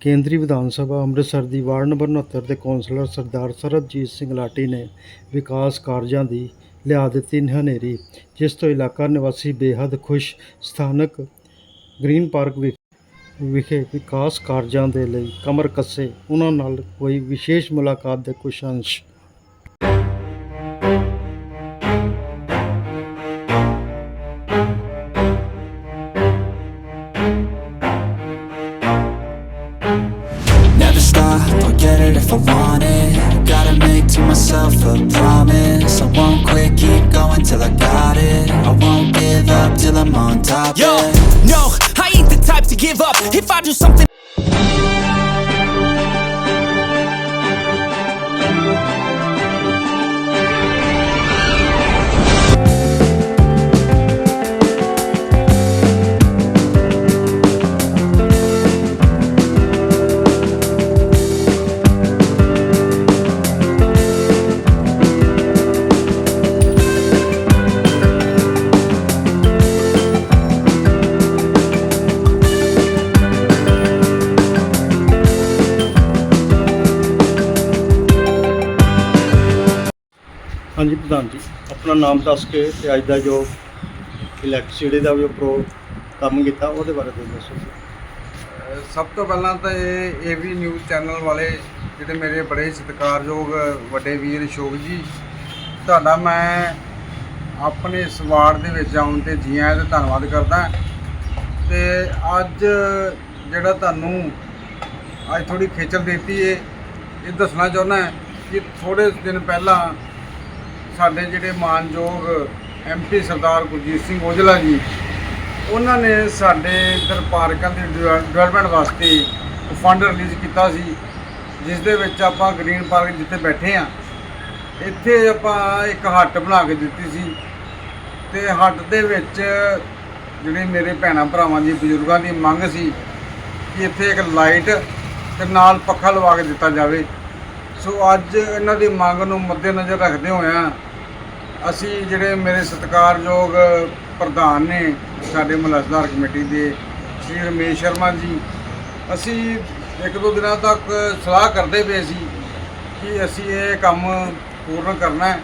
ਕੇਂਦਰੀ ਵਿਧਾਨ ਸਭਾ ਅੰਮ੍ਰਿਤਸਰ ਦੀ ਵਾਰਡ ਨੰਬਰ 69 ਦੇ ਕੌਂਸਲਰ ਸਰਦਾਰ ਸਰਬਜੀਤ ਸਿੰਘ ਲਾਟੀ ਨੇ ਵਿਕਾਸ ਕਾਰਜਾਂ ਦੀ ਲਿਆ ਦਿੱਤੀ ਹਨੇਰੀ, ਜਿਸ ਤੋਂ ਇਲਾਕਾ ਨਿਵਾਸੀ ਬੇਹੱਦ ਖੁਸ਼ ਸਥਾਨਕ ਗ੍ਰੀਨ ਪਾਰਕ ਵਿਖੇ ਵਿਕਾਸ ਕਾਰਜਾਂ ਦੇ ਲਈ ਕਮਰ ਕੱਸੇ। ਉਹਨਾਂ ਨਾਲ ਕੋਈ ਵਿਸ਼ੇਸ਼ ਮੁਲਾਕਾਤ ਦੇ ਕੁਝ ਅੰਸ਼ myself a promise I won't quit, keep going till I got it I won't give up till I'm on top, Yo, yeah no, I ain't the type to give up. If I do something. ਪ੍ਰਧਾਨ ਜੀ। ਆਪਣਾ ਨਾਮ ਦੱਸ ਕੇ ਤੇ ਅੱਜ ਦਾ ਜੋ electricity ਦਾ ਜੋ pro ਕੰਮ ਕੀਤਾ, ਉਹਦੇ ਬਾਰੇ ਤੁਸੀਂ ਦੱਸੋ ਸਭ ਤੋਂ ਪਹਿਲਾਂ ਤਾਂ ਇਹ ਏਵੀ ਨਿਊਜ਼ ਚੈਨਲ ਵਾਲੇ ਜਿਹੜੇ ਮੇਰੇ ਬੜੇ ਸਤਿਕਾਰਯੋਗ ਵੱਡੇ ਵੀਰ ਅਸ਼ੋਕ ਜੀ, ਤੁਹਾਡਾ ਮੈਂ ਆਪਣੇ ਇਸ ਵਾਰਡ ਦੇ ਵਿੱਚ ਆਉਣ ਤੇ ਜੀ ਆਇਆਂ ਤੇ ਧੰਨਵਾਦ ਕਰਦਾ। ਤੇ ਅੱਜ ਜਿਹੜਾ ਤੁਹਾਨੂੰ ਅੱਜ ਥੋੜੀ ਖੇਚਲ ਦਿੱਤੀ ਏ, ਇਹ ਦੱਸਣਾ ਚਾਹੁੰਦਾ ਕਿ ਥੋੜੇ ਦਿਨ ਪਹਿਲਾਂ ਸਾਡੇ ਜਿਹੜੇ ਮਾਨਯੋਗ ਐਮਪੀ ਸਰਦਾਰ ਗੁਰਜੀਤ ਸਿੰਘ ਔਜਲਾ ਜੀ, ਉਹਨਾਂ ਨੇ ਸਾਡੇ ਇੱਧਰ ਪਾਰਕਾਂ ਦੀ ਡਿਵੈਲਪਮੈਂਟ ਵਾਸਤੇ ਫੰਡ ਰਿਲੀਜ਼ ਕੀਤਾ ਸੀ, ਜਿਸ ਦੇ ਵਿੱਚ ਆਪਾਂ ਗ੍ਰੀਨ ਪਾਰਕ ਜਿੱਥੇ ਬੈਠੇ ਆ ਇੱਥੇ ਆਪਾਂ ਇੱਕ ਹੱਟ ਬਣਾ ਕੇ ਦਿੱਤੀ ਸੀ। ਤੇ ਹੱਟ ਦੇ ਵਿੱਚ ਜਿਹੜੇ ਮੇਰੇ ਭੈਣਾਂ ਭਰਾਵਾਂ ਦੀ, ਬਜ਼ੁਰਗਾਂ ਦੀ ਮੰਗ ਸੀ ਕਿ ਇੱਥੇ ਇੱਕ ਲਾਈਟ ਤੇ ਨਾਲ ਪੱਖਾ ਲਵਾ ਕੇ ਦਿੱਤਾ ਜਾਵੇ। ਸੋ ਅੱਜ ਇਹਨਾਂ ਦੀ ਮੰਗ ਨੂੰ ਮੱਦੇਨਜ਼ਰ ਰੱਖਦੇ ਹੋਇਆਂ ਅਸੀਂ ਜਿਹੜੇ ਮੇਰੇ ਸਤਿਕਾਰਯੋਗ ਪ੍ਰਧਾਨ ਨੇ ਸਾਡੇ ਮਲਸਦਾਰ ਕਮੇਟੀ ਦੇ, ਸ਼੍ਰੀ ਰਮੇਸ਼ ਸ਼ਰਮਾ ਜੀ, ਅਸੀਂ ਇੱਕ ਦੋ ਦਿਨਾਂ ਤੱਕ ਸਲਾਹ ਕਰਦੇ ਪਏ ਸੀ ਕਿ ਅਸੀਂ ਇਹ ਕੰਮ ਪੂਰਨ ਕਰਨਾ ਹੈ।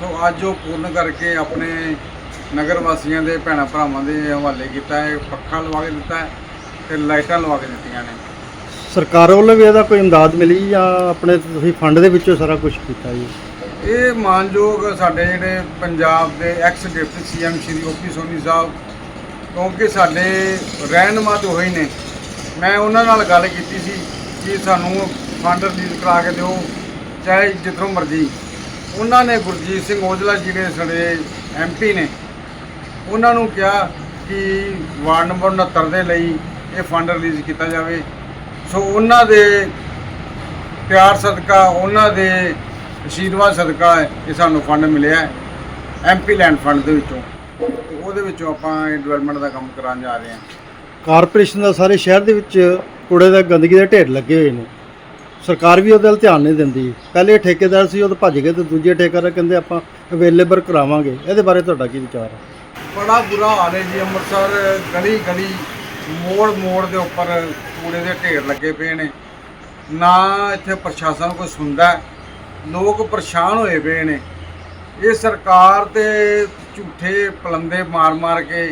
ਸੋ ਅੱਜ ਉਹ ਪੂਰਨ ਕਰਕੇ ਆਪਣੇ ਨਗਰ ਵਾਸੀਆਂ ਦੇ, ਭੈਣਾਂ ਭਰਾਵਾਂ ਦੇ ਹਵਾਲੇ ਕੀਤਾ ਹੈ, ਪੱਖਾ ਲਵਾ ਕੇ ਦਿੱਤਾ ਹੈ ਤੇ ਲਾਈਟਾਂ ਲਵਾ ਕੇ ਦਿੱਤੀਆਂ ਨੇ। ਸਰਕਾਰ ਵੱਲੋਂ ਵੀ ਇਹਦਾ ਕੋਈ ਇਮਦਾਦ ਮਿਲੀ ਜਾਂ ਆਪਣੇ ਤੁਸੀਂ ਫੰਡ ਦੇ ਵਿੱਚੋਂ ਸਾਰਾ ਕੁਝ ਕੀਤਾ ਜੀ? ਇਹ ਮਾਨਯੋਗ ਸਾਡੇ ਜਿਹੜੇ ਪੰਜਾਬ ਦੇ ex deputy CM Shri OP Soni Sahib, ਕਿਉਂਕਿ ਸਾਡੇ ਰਹਿਨੁਮਾ ਤੇ ਹੋਏ ਨੇ, ਮੈਂ ਉਹਨਾਂ ਨਾਲ ਗੱਲ ਕੀਤੀ ਸੀ ਕਿ ਸਾਨੂੰ ਫੰਡ ਰਿਲੀਜ਼ ਕਰਾ ਕੇ ਦਿਓ, ਚਾਹੇ ਜਿੱਥੋਂ ਮਰਜ਼ੀ। ਉਹਨਾਂ ਨੇ ਗੁਰਜੀਤ ਸਿੰਘ ਔਜਲਾ ਜੀ ਜਿਹੜੇ ਸਾਡੇ ਐਮਪੀ ਨੇ, ਉਹਨਾਂ ਨੂੰ ਕਿਹਾ ਕਿ ਵਾਰਡ ਨੰਬਰ 69 ਦੇ ਲਈ ਇਹ ਫੰਡ ਰਿਲੀਜ਼ ਕੀਤਾ ਜਾਵੇ। ਸੋ ਉਹਨਾਂ ਦੇ ਪਿਆਰ ਸਦਕਾ, ਉਹਨਾਂ ਦੇ ਅਸ਼ੀਰਵਾਦ ਸਦਕਾ ਇਹ ਸਾਨੂੰ ਫੰਡ ਮਿਲਿਆ ਹੈ ਐਮਪੀ ਲੈਂਡ ਫੰਡ ਦੇ ਵਿੱਚੋਂ। ਤੇ ਉਹਦੇ ਵਿੱਚੋਂ ਆਪਾਂ ਇਹ ਡਿਵੈਲਪਮੈਂਟ ਦਾ ਕੰਮ ਕਰਾਉਣ ਜਾ ਰਹੇ ਹਾਂ। ਕਾਰਪੋਰੇਸ਼ਨ ਦਾ ਸਾਰੇ ਸ਼ਹਿਰ ਦੇ ਵਿੱਚ ਕੂੜੇ ਦਾ ਗੰਦਗੀ ਦੇ ਢੇਰ ਲੱਗੇ ਹੋਏ ਨੇ। ਸਰਕਾਰ ਵੀ ਉਹਦੇ ਵੱਲ ਧਿਆਨ ਨਹੀਂ ਦਿੰਦੀ। ਪਹਿਲੇ ਠੇਕੇਦਾਰ ਸੀ ਉਹ ਤਾਂ ਭੱਜ ਗਏ ਤੇ ਦੂਜੇ ਠੇਕੇਦਾਰ ਕਹਿੰਦੇ ਆਪਾਂ ਅਵੇਲੇਬਲ ਕਰਾਵਾਂਗੇ। ਇਹਦੇ ਬਾਰੇ ਤੁਹਾਡਾ ਕੀ ਵਿਚਾਰ ਹੈ? ਬੜਾ ਬੁਰਾ ਹਾਲ ਹੈ ਜੀ ਅੰਮ੍ਰਿਤਸਰ ਗਲੀ ਗਲੀ ਮੋੜ ਮੋੜ ਦੇ ਉੱਪਰ ਕੂੜੇ ਦੇ ਢੇਰ ਲੱਗੇ ਪਏ ਨੇ। ਨਾ ਇੱਥੇ ਪ੍ਰਸ਼ਾਸਨ ਕੋਈ ਸੁਣਦਾ। ਲੋਕ ਪਰੇਸ਼ਾਨ ਹੋਏ ਪਏ ਨੇ। ਇਹ ਸਰਕਾਰ ਤੇ ਝੂਠੇ ਪਲੰਦੇ ਮਾਰ-ਮਾਰ ਕੇ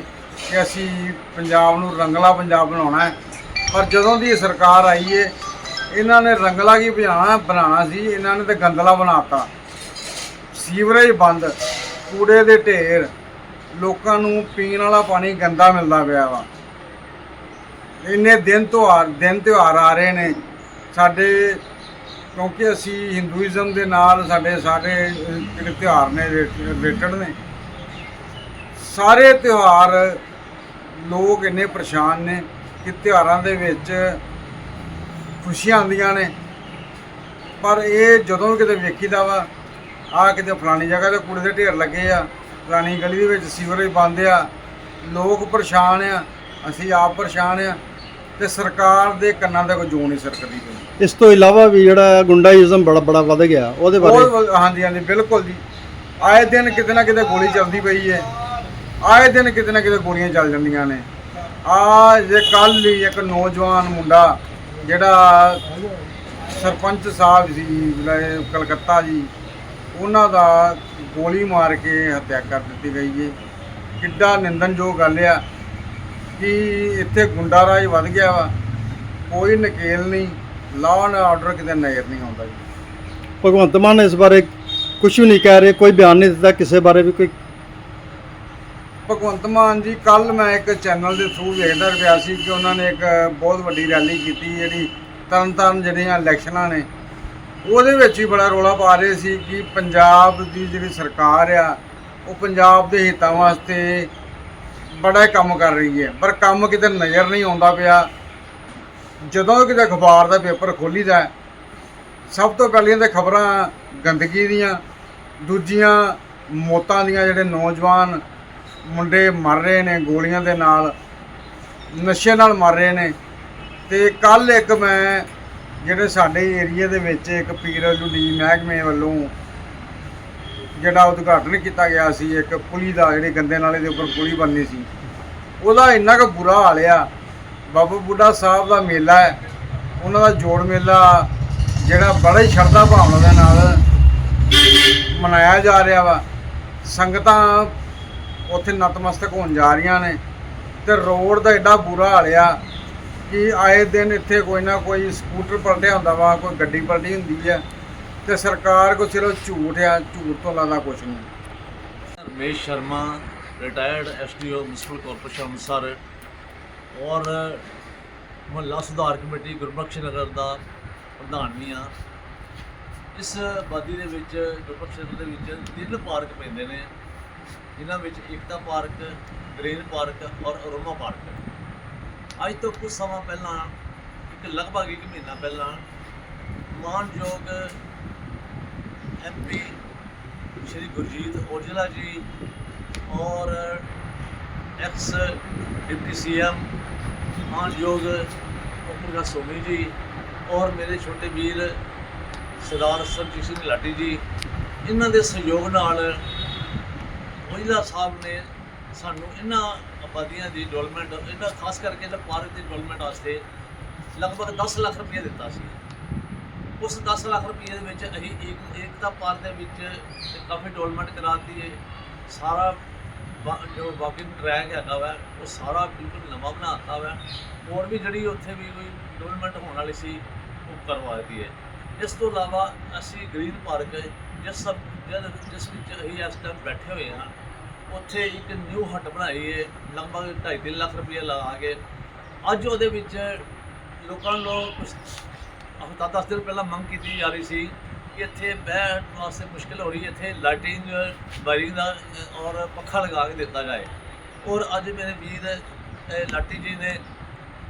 ਕਿ ਅਸੀਂ ਪੰਜਾਬ ਨੂੰ ਰੰਗਲਾ ਪੰਜਾਬ ਬਣਾਉਣਾ ਹੈ। ਪਰ ਜਦੋਂ ਦੀ ਸਰਕਾਰ ਆਈ ਏ, ਇਹਨਾਂ ਨੇ ਰੰਗਲਾ ਕੀ ਬਣਾਉਣਾ ਬਣਾਉਣਾ ਸੀ, ਇਹਨਾਂ ਨੇ ਤਾਂ ਗੰਦਲਾ ਬਣਾਤਾ ਸੀਵਰੇਜ ਬੰਦ, ਕੂੜੇ ਦੇ ਢੇਰ, ਲੋਕਾਂ ਨੂੰ ਪੀਣ ਵਾਲਾ ਪਾਣੀ ਗੰਦਾ ਮਿਲਦਾ ਪਿਆ ਵਾ। ਇੰਨੇ ਦਿਨ ਤਿਉਹਾਰ ਦਿਨ ਤਿਉਹਾਰ ਆ ਰਹੇ ਨੇ। ਸਾਡੇ ਕਿਉਂਕਿ ਅਸੀਂ ਹਿੰਦੂਇਜ਼ਮ ਦੇ ਨਾਲ ਸਾਡੇ ਸਾਰੇ ਜਿਹੜੇ ਤਿਉਹਾਰ ਨੇ ਰਿਲੇਟਡ ਨੇ, ਸਾਰੇ ਤਿਉਹਾਰ ਲੋਕ ਇੰਨੇ ਪਰੇਸ਼ਾਨ ਨੇ ਕਿ ਤਿਉਹਾਰਾਂ ਦੇ ਵਿੱਚ ਖੁਸ਼ੀਆਂ ਆਉਂਦੀਆਂ ਨੇ। ਪਰ ਇਹ ਜਦੋਂ ਵੀ ਕਿਤੇ ਵੇਖੀਦਾ ਵਾ ਆ ਕਿਤੇ ਫਲਾਣੀ ਜਗ੍ਹਾ ਤੇ ਕੂੜੇ ਦੇ ਢੇਰ ਲੱਗੇ ਆ, ਫਲਾਣੀ ਗਲੀ ਦੇ ਵਿੱਚ ਸੀਵਰੇਜ ਬੰਦ ਆ, ਲੋਕ ਪਰੇਸ਼ਾਨ ਆ, ਅਸੀਂ ਆਪ ਪਰੇਸ਼ਾਨ ਆ। ਤੇ ਸਰਕਾਰ ਦੇ ਕੰਨਾਂ ਤੇ ਕੋਈ ਜੂੰ ਨਹੀਂ ਸਰਕਦੀ ਪਈ ਇਸ ਤੋਂ ਇਲਾਵਾ ਵੀ ਜਿਹੜਾ ਗੁੰਡਾਇਜ਼ਮ ਬੜਾ ਬੜਾ ਵੱਧ ਗਿਆ ਉਹਦੇ ਬਾਰੇ? ਉਹ ਹਾਂਜੀ ਹਾਂਜੀ ਬਿਲਕੁਲ ਜੀ। ਆਏ ਦਿਨ ਕਿਤੇ ਨਾ ਕਿਤੇ ਗੋਲੀ ਚੱਲਦੀ ਪਈ ਹੈ ਆਏ ਦਿਨ ਕਿਤੇ ਨਾ ਕਿਤੇ ਗੋਲੀਆਂ ਚੱਲ ਜਾਂਦੀਆਂ ਨੇ। ਆ ਜੇ ਕੱਲ ਹੀ ਇੱਕ ਨੌਜਵਾਨ ਮੁੰਡਾ ਜਿਹੜਾ ਸਰਪੰਚ ਸਾਹਿਬ ਸੀ ਜਿਹੜੇ ਕਲਕੱਤਾ ਜੀ ਉਹਨਾਂ ਦਾ ਗੋਲੀ ਮਾਰ ਕੇ ਹੱਤਿਆ ਕਰ ਦਿੱਤੀ ਗਈ ਹੈ ਕਿੱਡਾ ਨਿੰਦਨਯੋਗ ਗੱਲ ਆ। ਕਿ ਇੱਥੇ ਗੁੰਡਾ ਰਾਜ ਵੱਧ ਗਿਆ ਵਾ ਕੋਈ ਨਕੇਲ ਨਹੀਂ ਲਾਅ ਐਂਡ ਆਰਡਰ ਕਿਤੇ ਨਜ਼ਰ ਨਹੀਂ ਆਉਂਦਾ ਜੀ। ਭਗਵੰਤ ਮਾਨ ਇਸ ਬਾਰੇ ਕੁਝ ਵੀ ਨਹੀਂ ਕਹਿ ਰਹੇ ਕੋਈ ਬਿਆਨ ਨਹੀਂ ਦਿੱਤਾ ਕਿਸੇ ਬਾਰੇ ਵੀ ਕੋਈ। ਭਗਵੰਤ ਮਾਨ ਜੀ ਕੱਲ ਮੈਂ ਇੱਕ ਚੈਨਲ ਦੇ ਥਰੂ ਵੇਖਦਾ ਰਿਹਾ ਸੀ ਕਿ ਉਹਨਾਂ ਨੇ ਇੱਕ ਬਹੁਤ ਵੱਡੀ ਰੈਲੀ ਕੀਤੀ ਜਿਹੜੀ ਤਰਨਤਾਰਨ ਜਿਹੜੀਆਂ ਇਲੈਕਸ਼ਨਾਂ ਨੇ ਉਹਦੇ ਵਿੱਚ ਹੀ ਬੜਾ ਰੋਲਾ ਪਾ ਰਹੇ ਸੀ ਕਿ ਪੰਜਾਬ ਦੀ ਜਿਹੜੀ ਸਰਕਾਰ ਆ ਉਹ ਪੰਜਾਬ ਦੇ ਹਿੱਤਾਂ ਵਾਸਤੇ ਬੜਾ ਕੰਮ ਕਰ ਰਹੀ ਹੈ। ਪਰ ਕੰਮ ਕਿਤੇ ਨਜ਼ਰ ਨਹੀਂ ਆਉਂਦਾ ਪਿਆ। ਜਦੋਂ ਕਿਤੇ ਅਖਬਾਰ ਦਾ ਪੇਪਰ ਖੋਲੀਦਾ ਸਭ ਤੋਂ ਪਹਿਲੀਆਂ ਤੇ ਖਬਰਾਂ ਗੰਦਗੀ ਦੀਆਂ, ਦੂਜੀਆਂ ਮੌਤਾਂ ਦੀਆਂ ਜਿਹੜੇ ਨੌਜਵਾਨ ਮੁੰਡੇ ਮਰ ਰਹੇ ਨੇ ਗੋਲੀਆਂ ਦੇ ਨਾਲ, ਨਸ਼ੇ ਨਾਲ ਮਰ ਰਹੇ ਨੇ। ਤੇ ਕੱਲ ਇੱਕ ਮੈਂ, ਜਿਹੜੇ ਸਾਡੇ ਏਰੀਆ ਦੇ ਵਿੱਚ ਇੱਕ ਪੀਡਬਲਯੂਡੀ ਮਹਿਕਮੇ ਵੱਲੋਂ ਜਿਹੜਾ ਉਦਘਾਟਨ ਕੀਤਾ ਗਿਆ ਸੀ, ਇੱਕ ਪੁਲੀ ਦਾ, ਜਿਹੜੇ ਗੰਦੇ ਨਾਲੇ ਦੇ ਉੱਪਰ ਪੁਲੀ ਬਣਨੀ ਸੀ, ਉਹਦਾ ਇੰਨਾ ਕੁ ਬੁਰਾ ਹਾਲ ਆ। ਬਾਬਾ ਬੁੱਢਾ ਸਾਹਿਬ ਦਾ ਮੇਲਾ ਹੈ, ਉਹਨਾਂ ਦਾ ਜੋੜ ਮੇਲਾ ਜਿਹੜਾ ਬੜੇ ਸ਼ਰਧਾ ਭਾਵਨਾ ਦੇ ਨਾਲ ਮਨਾਇਆ ਜਾ ਰਿਹਾ ਵਾ। ਸੰਗਤਾਂ ਉੱਥੇ ਨਤਮਸਤਕ ਹੋਣ ਜਾ ਰਹੀਆਂ ਨੇ ਤੇ ਰੋਡ ਦਾ ਐਡਾ ਬੁਰਾ ਹਾਲ ਆ ਕਿ ਆਏ ਦਿਨ ਇੱਥੇ ਕੋਈ ਨਾ ਕੋਈ ਸਕੂਟਰ ਪਲਟਿਆ ਹੁੰਦਾ ਵਾ, ਕੋਈ ਗੱਡੀ ਪਲਟੀ ਹੁੰਦੀ ਆ। ਤੇ ਸਰਕਾਰ ਕੋ ਸਿਰਫ ਝੂਠ ਆ, ਝੂਠ ਤੋਂ ਇਲਾਵਾ ਕੁਝ ਨਹੀਂ। Ramesh Sharma retired SDO municipal corporation Amritsar. ਔਰ ਮੁਹੱਲਾ ਸੁਧਾਰ ਕਮੇਟੀ, ਗੁਰਬਖਸ਼ ਨਗਰ ਦਾ ਪ੍ਰਧਾਨ ਵੀ ਹਾਂ ਇਸ ਆਬਾਦੀ ਦੇ ਵਿੱਚ, ਗੁਰਬਖਸ਼ ਨਗਰ ਦੇ ਵਿੱਚ ਤਿੰਨ ਪਾਰਕ ਪੈਂਦੇ ਨੇ। ਜਿਨ੍ਹਾਂ ਵਿੱਚ ਏਕਤਾ ਪਾਰਕ, ਗ੍ਰੀਨ ਪਾਰਕ ਔਰ ਅਰੋਮਾ ਪਾਰਕ। ਅੱਜ ਤੋਂ ਕੁਝ ਸਮਾਂ ਪਹਿਲਾਂ, ਇੱਕ ਲਗਭਗ ਇੱਕ ਮਹੀਨਾ ਪਹਿਲਾਂ, ਮਾਨਯੋਗ ਐਮਪੀ ਸ਼੍ਰੀ ਗੁਰਜੀਤ ਔਜਲਾ ਜੀ ਔਰ ਐਕਸ ਡਿਪਟੀ ਸੀਐਮ ਮਾਨਯੋਗ ਉਪਰਗਾ ਸੋਮੀ ਜੀ ਔਰ ਮੇਰੇ ਛੋਟੇ ਵੀਰ ਸਰਦਾਰ ਸਰਜੀਤ ਸਿੰਘ ਲਾਡੀ ਜੀ, ਇਹਨਾਂ ਦੇ ਸਹਿਯੋਗ ਨਾਲ ਔਜਲਾ ਸਾਹਿਬ ਨੇ ਸਾਨੂੰ ਇਹਨਾਂ ਆਬਾਦੀਆਂ ਦੀ ਡਿਵੈਲਪਮੈਂਟ ਇਹਨਾਂ ਖਾਸ ਕਰਕੇ ਇਹਨਾਂ ਪਾਰਕ ਦੀ ਡਿਵੈਲਪਮੈਂਟ ਵਾਸਤੇ ਲਗਭਗ 10 ਲੱਖ ਰੁਪਏ ਦਿੱਤਾ ਸੀ। ਉਸ 10 ਲੱਖ ਰੁਪਏ ਦੇ ਵਿੱਚ ਅਸੀਂ ਏਕ ਏਕਤਾ ਪਾਰਕ ਦੇ ਵਿੱਚ ਕਾਫੀ ਡਿਵੈਲਪਮੈਂਟ ਕਰਾਤੀ ਹੈ। ਸਾਰਾ ਵਾ- ਜੋ ਵਾਕਿੰਗ ਟਰੈਕ ਹੈਗਾ ਵਾ, ਉਹ ਸਾਰਾ ਬਿਲਕੁਲ ਨਵਾਂ ਬਣਾਤਾ ਵਾ। ਹੋਰ ਵੀ ਜਿਹੜੀ ਉੱਥੇ ਵੀ ਕੋਈ ਡਿਵੈਲਪਮੈਂਟ ਹੋਣ ਵਾਲੀ ਸੀ, ਉਹ ਕਰਵਾਤੀ ਹੈ। ਇਸ ਤੋਂ ਇਲਾਵਾ ਅਸੀਂ ਗ੍ਰੀਨ ਪਾਰਕ ਜਿਸ ਸਭ, ਜਿਸ ਵਿੱਚ ਅਸੀਂ ਇਸ ਟਾਈਮ ਬੈਠੇ ਹੋਏ ਹਾਂ, ਉੱਥੇ ਇੱਕ ਨਿਊ ਹਟ ਬਣਾਈ ਹੈ। ਲਗਭਗ 2.5 ਲੱਖ ਰੁਪਏ ਲਗਾ ਕੇ। ਅੱਜ ਉਹਦੇ ਵਿੱਚ ਲੋਕਾਂ ਨੂੰ ਕੁਝ ਹਫ਼ਤਾ ਦਸ ਦਿਨ ਪਹਿਲਾਂ ਮੰਗ ਕੀਤੀ ਜਾ ਰਹੀ ਸੀ ਕਿ ਇੱਥੇ ਬੈਠਣ ਵਾਸਤੇ ਮੁਸ਼ਕਿਲ ਹੋ ਰਹੀ ਹੈ ਇੱਥੇ ਲਾਈਟਿੰਗ ਵਾਇਰਿੰਗ ਦਾ ਔਰ ਪੱਖਾ ਲਗਾ ਕੇ ਦਿੱਤਾ ਜਾਏ। ਔਰ ਅੱਜ ਮੇਰੇ ਵੀਰ ਲਾਟੀ ਜੀ ਨੇ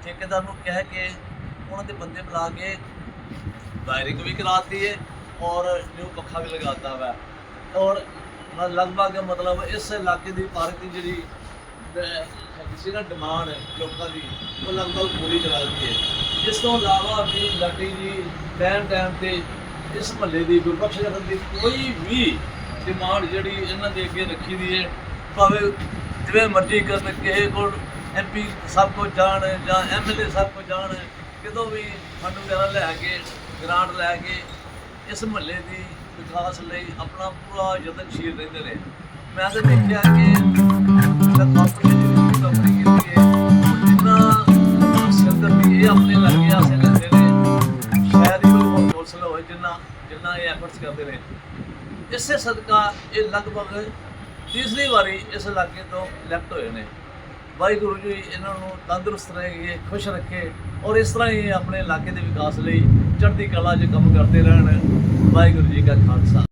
ਠੇਕੇਦਾਰ ਨੂੰ ਕਹਿ ਕੇ ਉਹਨਾਂ ਦੇ ਬੰਦੇ ਬੁਲਾ ਕੇ ਵਾਇਰਿੰਗ ਵੀ ਕਰਾਤੀ ਹੈ ਔਰ ਨਿਊ ਪੱਖਾ ਵੀ ਲਗਾਤਾ ਵਾ। ਔਰ ਲਗਭਗ ਮਤਲਬ ਇਸ ਇਲਾਕੇ ਦੀ ਪਾਰਕ ਦੀ ਜਿਹੜੀ ਅਹ, ਹੈਗੀ ਸੀ ਨਾ ਡਿਮਾਂਡ ਲੋਕਾਂ ਦੀ ਉਹ ਲਗਭਗ ਪੂਰੀ ਕਰਾ ਦਿੱਤੀ ਹੈ। ਇਸ ਤੋਂ ਇਲਾਵਾ ਵੀ ਲਾਟੀ ਜੀ ਟਾਈਮ ਟਾਈਮ ਤੇ ਇਸ ਮਹੱਲੇ ਦੀ ਗੁਰਬਖਸ਼ ਨਗਰ ਦੀ ਕੋਈ ਵੀ ਡਿਮਾਂਡ ਜਿਹੜੀ ਇਹਨਾਂ ਦੇ ਅੱਗੇ ਰੱਖੀ ਦੀ ਹੈ, ਭਾਵੇਂ ਜਿਵੇਂ ਮਰਜ਼ੀ ਕਰਨ, ਕਿਸੇ ਕੋਲ ਐਮਪੀ ਸਭ ਕੁਝ ਜਾਣ ਜਾਂ ਐਮਐਲਏ ਸਭ ਕੁਝ ਜਾਣ ਕਿਦੋਂ ਵੀ ਫੰਡ ਵਗੈਰਾ ਲੈ ਕੇ, ਗ੍ਰਾਂਟ ਲੈ ਕੇ ਇਸ ਮਹੱਲੇ ਦੀ ਵਿਕਾਸ ਲਈ ਆਪਣਾ ਪੂਰਾ ਯਤਨਸ਼ੀਲ ਰਹਿੰਦੇ ਨੇ ਮੈਂ ਤਾਂ ਦੇਖਿਆ ਕਿ ਕਰਦੇ ਨੇ। ਇਸੇ ਸਦਕਾ ਇਹ ਲਗਭਗ ਤੀਸਰੀ ਵਾਰੀ ਇਸ ਇਲਾਕੇ ਤੋਂ ਇਲੈਕਟ ਹੋਏ ਨੇ। ਵਾਹਿਗੁਰੂ ਜੀ, ਇਹਨਾਂ ਨੂੰ ਤੰਦਰੁਸਤ ਰਹੇ ਖੁਸ਼ ਰੱਖੇ ਔਰ ਇਸ ਤਰ੍ਹਾਂ ਹੀ ਆਪਣੇ ਇਲਾਕੇ ਦੇ ਵਿਕਾਸ ਲਈ ਚੜ੍ਹਦੀ ਕਲਾ 'ਚ ਕੰਮ ਕਰਦੇ ਰਹਿਣ। ਵਾਹਿਗੁਰੂ ਜੀ ਕਾ ਖਾਲਸਾ।